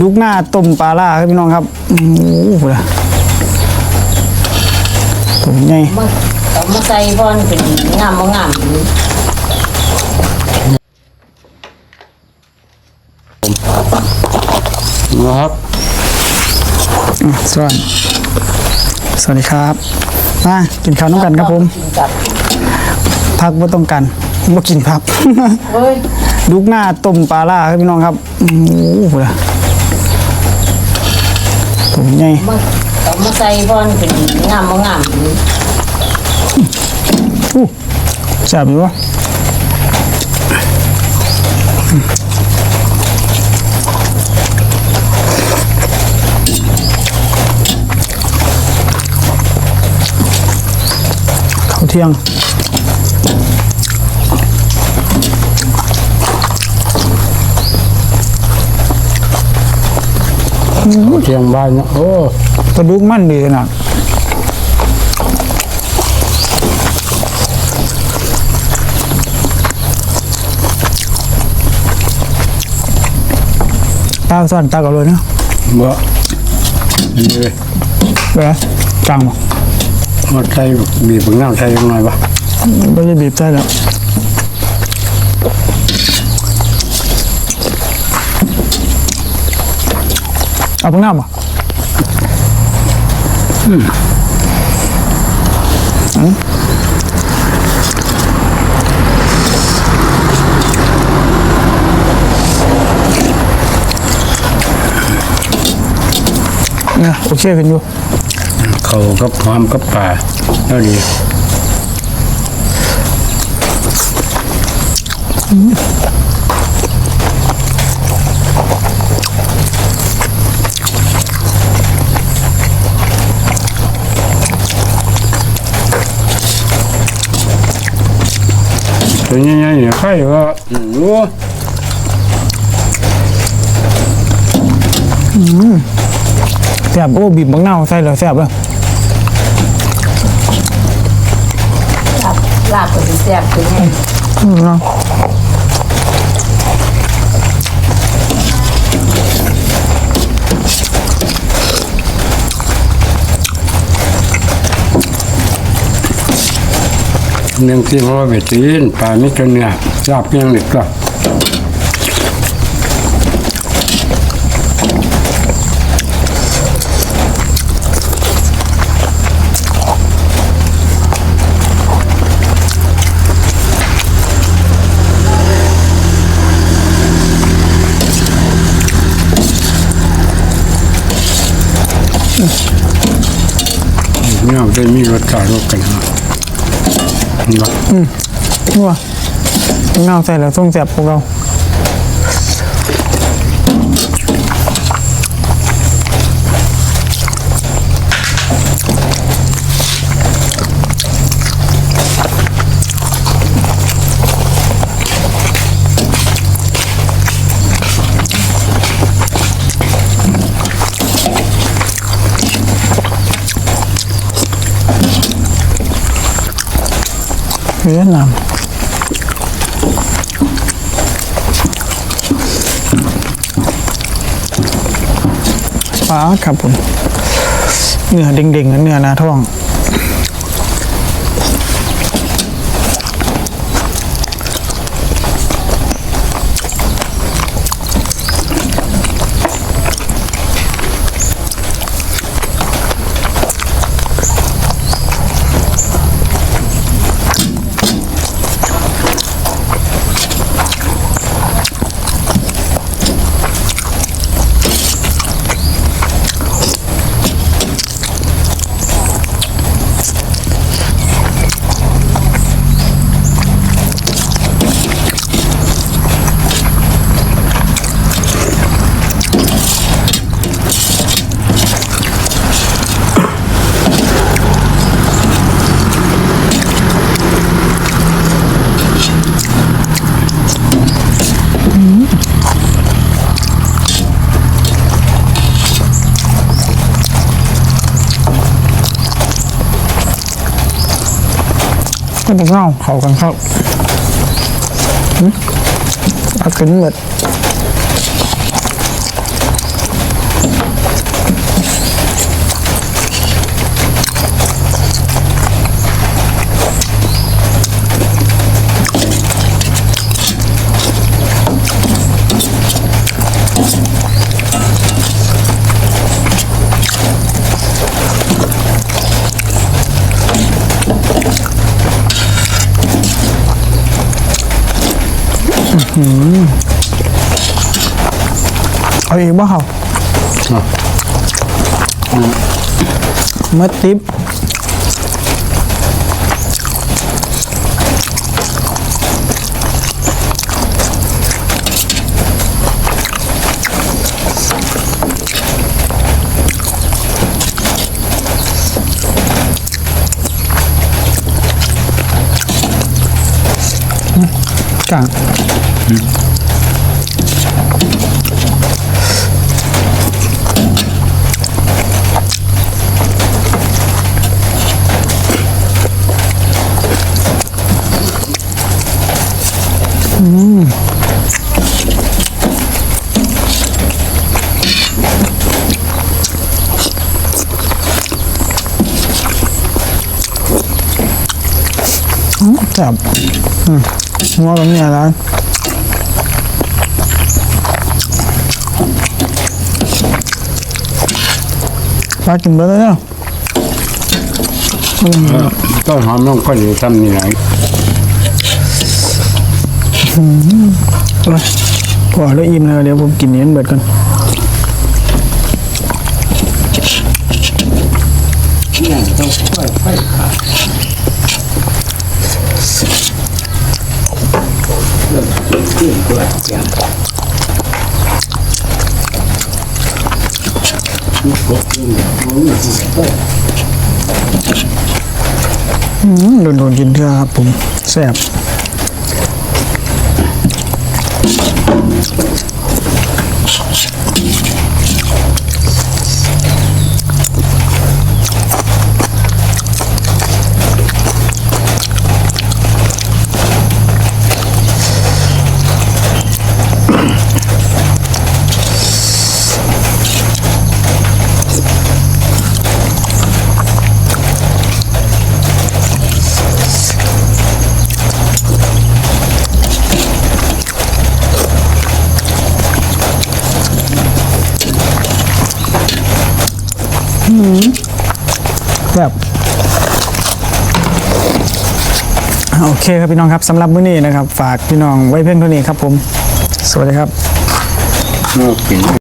ลูกหน้าต้มปลาล่าครับพี่น้องครับโอ้โหเลยตัวใหญ่ต้มใส่บอลเป็นงามงามนะครับสวัสดีสวัสดีครับ มากินข้าวน้ำกันครับผมกินกับพักว่าต้องกันว่ากินพักเฮ้ย ลูกหน้าต้มปลาล่าครับพี่น้องครับโอ้โหเลยตัวใหญ่มาต้องมาใส่บอลเป็นงามบ่งามอู้แซ่บอยู่วะข้าวเที่ยง เชียงบ้านเนอะโอ้กระดูกมันดีขนาดตาสั่นตากับเลยเนาะบ่นี่เลยเบ้จังบ่มาใส่บีบน้ำใส่ยังไงบ่ไม่ได้บีบใช่แล้ว เอาพวกน้ำบ่อืมเนี่ยโอเคกันอยู่เขากับหอมกับป่าแล้วดี ตัวใหญ่ๆเนี่ยใครว่ารู้แซ่บโอ้บีบบักเน่าวใส่แล้วแซ่บเลยลาบลาบก็สิแซ่บคือไงอืมเนาะ เนื่องที่เพราะว่าเบ็ดตีนป่าไม่จนเนี่ยลาบเพียงเล็กก็เนี่ยได้มีรสชาติรสกั นี่ว่ะอืมนี่ว่ะเงาใส่แล้วส่งแสบพวกเรา เวียดนามปลาครับผมเนื้อเด้งๆเนื้อนาท้อง ก็ต้องเงาเขากันเข้าหึเอาขึ้นหมด เอาอีกบ่เขาอะเมื่อติ๊บก ลางจับอืมหัวแบบนี้อะไรปลากินไปแล้วเนี่ยต้องหอมน้องก้อนอยู่ทำนี่ไหนไปพอแล้วอิ่มแล้วเดี๋ยวผมกินนี้เบิดก่อน อืม โดนโดนกินเถอะครับผมแซ่บ แบบโอเคครับพี่น้องครับสำหรับมื้อนี้นะครับ ฝากพี่น้องไว้เพียงเท่านี้ครับผม สวัสดีครับ